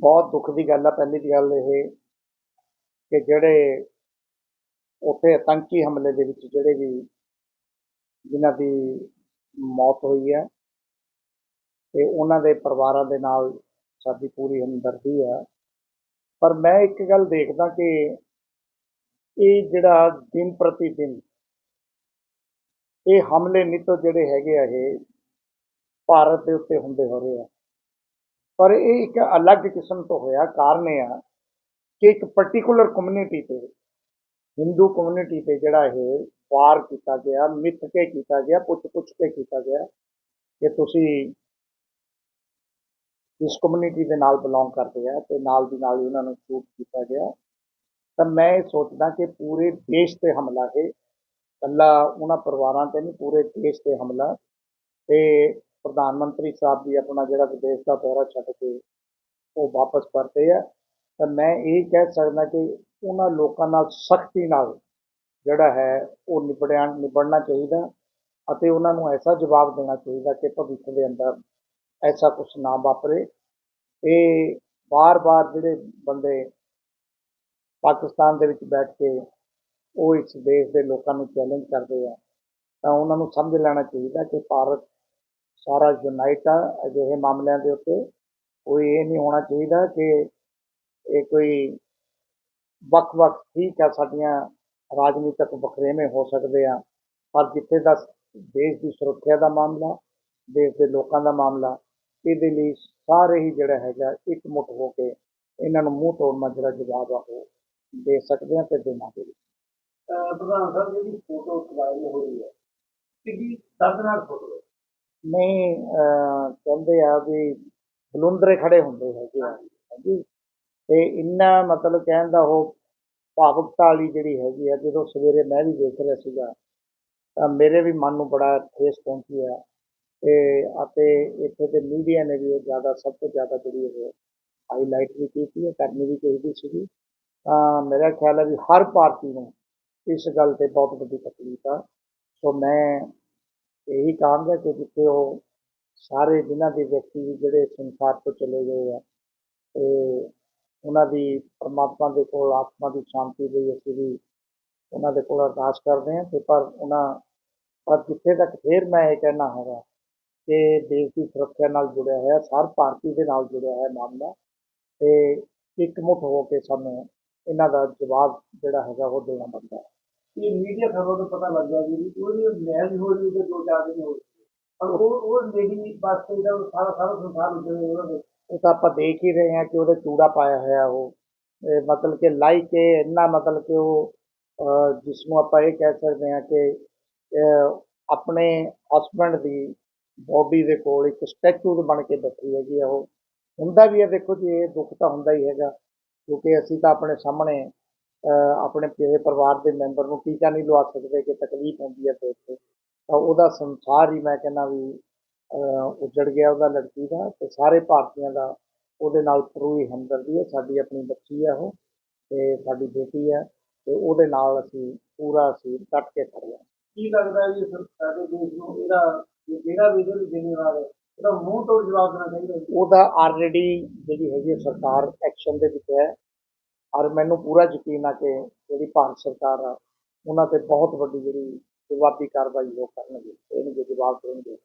ਬਹੁਤ ਦੁੱਖ ਦੀ ਗੱਲ ਆ, ਪਹਿਲੀ ਦੀ ਗੱਲ ਇਹ ਕਿ ਜਿਹੜੇ ਉੱਥੇ ਆਤੰਕੀ ਹਮਲੇ ਦੇ ਵਿੱਚ ਜਿਹੜੇ ਵੀ ਜਿਨ੍ਹਾਂ ਦੀ ਮੌਤ ਹੋਈ ਹੈ ਤੇ ਉਹਨਾਂ ਦੇ ਪਰਿਵਾਰਾਂ ਦੇ ਨਾਲ ਸਾਡੀ ਪੂਰੀ ਹਮਦਰਦੀ ਆ। ਪਰ ਮੈਂ ਇੱਕ ਗੱਲ ਦੇਖਦਾ ਕਿ ਇਹ ਜਿਹੜਾ ਦਿਨ ਪ੍ਰਤੀ ਦਿਨ ਇਹ ਹਮਲੇ ਨਿੱਤ ਜਿਹੜੇ ਹੈਗੇ ਆ, ਇਹ ਭਾਰਤ ਦੇ ਉੱਤੇ ਹੁੰਦੇ ਹੋ ਰਹੇ ਆ। ਪਰ ਇਹ ਇੱਕ ਅਲੱਗ ਕਿਸਮ ਤੋਂ ਹੋਇਆ, ਕਾਰਨ ਇਹ ਆ ਕਿ ਇੱਕ ਪਾਰਟਿਕੂਲਰ ਕਮਿਊਨਿਟੀ ਤੇ ਹਿੰਦੂ ਕਮਿਊਨਿਟੀ ਤੇ ਜਿਹੜਾ ਇਹ ਵਾਰ ਕੀਤਾ ਗਿਆ, ਮਿੱਥ ਕੇ ਕੀਤਾ ਗਿਆ, ਪੁੱਛ ਪੁੱਛ ਕੇ ਕੀਤਾ ਗਿਆ ਕਿ ਤੁਸੀਂ ਇਸ ਕਮਿਊਨਿਟੀ ਦੇ ਨਾਲ ਬਿਲੋਂਗ ਕਰਦੇ ਆ ਤੇ ਨਾਲ ਦੀ ਨਾਲ ਹੀ ਉਹਨਾਂ ਨੂੰ ਸ਼ੂਟ ਕੀਤਾ ਗਿਆ। ਤਾਂ ਮੈਂ ਇਹ ਸੋਚਦਾ ਕਿ ਪੂਰੇ ਦੇਸ਼ ਤੇ ਹਮਲਾ ਹੈ। ਕੱਲਾ ਉਹਨਾਂ ਪਰਿਵਾਰਾਂ ਤੇ ਨਹੀਂ, ਪੂਰੇ ਦੇਸ਼ ਤੇ ਹਮਲਾ। ਤੇ ਪ੍ਰਧਾਨ ਮੰਤਰੀ ਸਾਹਿਬ ਵੀ ਆਪਣਾ ਜਿਹੜਾ ਵਿਦੇਸ਼ ਦਾ ਦੌਰਾ ਛੱਡ ਕੇ ਉਹ ਵਾਪਸ ਪਰਤੇ ਆ, ਤਾਂ ਮੈਂ ਇਹ ਕਹਿ ਸਕਦਾ ਕਿ ਉਹਨਾਂ ਲੋਕਾਂ ਨਾਲ ਸਖਤੀ ਨਾਲ ਜਿਹੜਾ ਹੈ ਉਹ ਨਿਬੜਿਆ, ਨਿਬੜਨਾ ਚਾਹੀਦਾ ਅਤੇ ਉਹਨਾਂ ਨੂੰ ਐਸਾ ਜਵਾਬ ਦੇਣਾ ਚਾਹੀਦਾ ਕਿ ਭਵਿੱਖ ਦੇ ਅੰਦਰ ਐਸਾ ਕੁਝ ਨਾ ਵਾਪਰੇ। ਇਹ ਬਾਰ-ਬਾਰ ਜਿਹੜੇ ਬੰਦੇ ਪਾਕਿਸਤਾਨ ਦੇ ਵਿੱਚ ਬੈਠ ਕੇ ਉਹ ਇਸ ਦੇਸ਼ ਦੇ ਲੋਕਾਂ ਨੂੰ ਚੈਲੰਜ ਕਰਦੇ ਆ, ਤਾਂ ਉਹਨਾਂ ਨੂੰ ਸਮਝ ਲੈਣਾ ਚਾਹੀਦਾ ਕਿ ਭਾਰਤ ਸਾਰਾ ਯੂਨਾਈਟ ਆ, ਅਜਿਹੇ ਮਾਮਲਿਆਂ ਦੇ ਉੱਤੇ। ਕੋਈ ਇਹ ਨਹੀਂ ਹੋਣਾ ਚਾਹੀਦਾ ਕਿ ਇਹ ਕੋਈ ਵੱਖ-ਵੱਖ ਠੀਕ ਆ ਸਾਡੀਆਂ ਰਾਜਨੀਤਿਕ ਵਖਰੇਵੇਂ ਹੋ ਸਕਦੇ ਆ। ਪਰ ਜਿੱਥੇ ਦਾ ਦੇਸ਼ ਦੀ ਸੁਰੱਖਿਆ ਦਾ ਮਾਮਲਾ, ਦੇਸ਼ ਦੇ ਲੋਕਾਂ ਦਾ ਮਾਮਲਾ, ਇਹਦੇ ਲਈ ਸਾਰੇ ਹੀ ਜਿਹੜਾ ਹੈਗਾ ਇਕਮੁੱਠ ਹੋ ਕੇ ਇਹਨਾਂ ਨੂੰ ਮੂੰਹ ਤੋੜਨਾ ਜਿਹੜਾ ਜਵਾਬ ਆ ਉਹ ਦੇ ਸਕਦੇ ਆ ਤੇ ਦੇਵਾਂਗੇ ਪ੍ਰਧਾਨ ਸਾਹਿਬ, ਜਿਹੜੀ ਫੋਟੋ ਵਾਇਰਲ ਹੋ ਹੈ ਕਿੰਨੀ ਦਰਦਨਾਕ ਫੋਟੋ ਨਹੀਂ, ਅਹ, ਕਹਿੰਦੇ ਆ ਵੀ ਬਲੁੰਦਰੇ ਖੜੇ ਹੁੰਦੇ ਹੈਗੇ ਆ। ਹਾਂਜੀ। ਤੇ ਇੰਨਾ ਮਤਲਬ ਕਹਿਣ ਦਾ ਉਹ ਭਾਵੁਕਤਾ ਵਾਲੀ ਜਿਹੜੀ ਹੈਗੀ ਆ, ਜਦੋਂ ਸਵੇਰੇ ਮੈਂ ਵੀ ਦੇਖ ਰਿਹਾ ਸੀਗਾ, ਤਾਂ ਮੇਰੇ ਵੀ ਮਨ ਨੂੰ ਬੜਾ ਠੇਸ ਪਹੁੰਚੀ ਆ। ਤੇ ਅਤੇ ਇੱਥੇ ਦੇ ਮੀਡੀਆ ਨੇ ਵੀ ਉਹ ਜ਼ਿਆਦਾ, ਸਭ ਤੋਂ ਜ਼ਿਆਦਾ ਜਿਹੜੀ ਉਹ ਹਾਈਲਾਈਟ ਵੀ ਕੀਤੀ ਹੈ, ਕਰਨੀ ਵੀ ਚਾਹੀਦੀ ਸੀਗੀ। ਤਾਂ ਮੇਰਾ ਖਿਆਲ ਹੈ ਵੀ ਹਰ ਭਾਰਤੀ ਨੂੰ ਇਸ ਗੱਲ ਤੇ ਬਹੁਤ ਵੱਡੀ ਤਕਲੀਫ ਆ। ਸੋ ਮੈਂ ਇਹੀ ਕਹਾਂਗਾ ਕਿ ਜਿੱਥੇ ਉਹ ਸਾਰੇ ਜਿਨ੍ਹਾਂ ਦੇ ਵਿਅਕਤੀ ਵੀ ਜਿਹੜੇ ਸੰਸਾਰ ਤੋਂ ਚਲੇ ਗਏ ਆ, ਤੇ ਉਹਨਾਂ ਦੀ ਪਰਮਾਤਮਾ ਦੇ ਕੋਲ, ਆਤਮਾ ਦੀ ਸ਼ਾਂਤੀ ਲਈ ਅਸੀਂ ਵੀ ਉਹਨਾਂ ਦੇ ਕੋਲ ਅਰਦਾਸ ਕਰਦੇ ਹਾਂ। ਤੇ ਪਰ ਉਹਨਾਂ, ਪਰ ਜਿੱਥੇ ਤੱਕ ਫਿਰ ਮੈਂ ਇਹ ਕਹਿਣਾ ਹੈਗਾ ਕਿ ਦੇਸ਼ ਦੀ ਸੁਰੱਖਿਆ ਨਾਲ ਜੁੜਿਆ ਹੋਇਆ ਹਰ ਭਾਰਤੀ ਦੇ ਨਾਲ ਜੁੜਿਆ ਹੋਇਆ ਮਾਮਲਾ, ਤੇ ਇਕਮੁੱਠ ਹੋ ਕੇ ਸਾਨੂੰ ਇਹਨਾਂ ਦਾ ਜਵਾਬ ਜਿਹੜਾ ਹੈਗਾ ਉਹ ਦੇਣਾ ਬਣਦਾ ਹੈ ਇਹ ਮੀਡੀਆ ਖਬਰਾਂ ਤੋਂ ਪਤਾ ਲੱਗ ਗਿਆ ਜੀ ਉਹਦੀ ਮੈਚ ਹੋ ਰਹੀ ਤੇ ਦੋ ਚਾਰ ਦਿਨ ਹੋ ਗਏ ਪਰ ਉਹ ਉਹ ਲੇਡੀ ਬਸ ਦਾ ਸਾਰਾ ਸਾਰਾ ਸੰਸਾਰ ਉੱਤੇ ਉਹਨਾਂ ਦੇ। ਉਹ ਤਾਂ ਆਪਾਂ ਦੇਖ ਹੀ ਰਹੇ ਹਾਂ ਕਿ ਉਹਦੇ ਚੂੜਾ ਪਾਇਆ ਹੋਇਆ ਉਹ। ਇਹ ਮਤਲਬ ਕਿ ਲਾਈਕ ਇਹ ਇੰਨਾ ਮਤਲਬ ਕਿ ਉਹ ਅਹ, ਜਿਸ ਨੂੰ ਆਪਾਂ ਇਹ ਕਹਿ ਸਕਦੇ ਹਾਂ ਕਿ ਆਪਣੇ ਹਸਬੰਡ ਦੀ ਬੋਡੀ ਦੇ ਕੋਲ ਇੱਕ ਸਟੈਚੂ ਬਣ ਕੇ ਬੈਠੀ ਹੈਗੀ ਆ ਉਹ। ਹੁੰਦਾ ਵੀ ਹੈ ਦੇਖੋ ਜੀ ਇਹ ਦੁੱਖ ਤਾਂ ਹੁੰਦਾ ਹੀ ਹੈਗਾ ਕਿਉਂਕਿ ਅਸੀਂ ਤਾਂ ਆਪਣੇ ਸਾਹਮਣੇ ਆਪਣੇ ਪੂਰੇ ਪਰਿਵਾਰ ਦੇ ਮੈਂਬਰ ਨੂੰ ਟੀਕਾ ਨਹੀਂ ਲਵਾ ਸਕਦੇ ਕਿ ਤਕਲੀਫ ਹੁੰਦੀ ਹੈ ਤੇ ਉੱਥੇ। ਤਾਂ ਉਹਦਾ ਸੰਸਾਰ ਹੀ ਮੈਂ ਕਹਿੰਦਾ ਵੀ ਉੱਜੜ ਗਿਆ ਉਹਦਾ ਲੜਕੀ ਦਾ ਤੇ ਸਾਰੇ ਭਾਰਤੀਆਂ ਦਾ ਉਹਦੇ ਨਾਲ ਪੂਰੀ ਹਮਦਰਦੀ ਹੈ। ਸਾਡੀ ਆਪਣੀ ਬੱਚੀ ਹੈ ਉਹ ਤੇ ਸਾਡੀ ਬੇਟੀ ਹੈ ਤੇ ਉਹਦੇ ਨਾਲ ਅਸੀਂ ਪੂਰਾ ਅਸੀਂ ਡਟ ਕੇ ਖੜੇ ਹਾਂ। ਕੀ ਲੱਗਦਾ ਜੀ ਸਰ- ਸਾਡੇ ਦੇਸ਼ ਨੂੰ ਇਹਦਾ ਇਹ ਜਿਹੜਾ ਵੀ ਇਹਦੇ ਜ਼ਿੰਮੇਵਾਰ ਹੈ ਇਹਦਾ ਮੂੰਹ ਤੋੜ ਜਵਾਬ ਦੇਣਾ ਚਾਹੀਦਾ ਉਹਦਾ ਆਲਰੇਡੀ ਜਿਹੜੀ ਹੈਗੀ ਸਰਕਾਰ ਐਕਸ਼ਨ ਦੇ ਵਿੱਚ ਹੈ। ਔਰ ਮੈਨੂੰ ਪੂਰਾ ਯਕੀਨ ਆ ਕਿ ਜਿਹੜੀ ਭਾਰਤ ਸਰਕਾਰ ਆ, ਉਹਨਾਂ ਤੇ ਬਹੁਤ ਵੱਡੀ ਜਿਹੜੀ ਜਵਾਬੀ ਕਾਰਵਾਈ ਉਹ ਕਰਨਗੇ ਇਹਨੂੰ ਜਵਾਬ ਦੇਣਗੇ।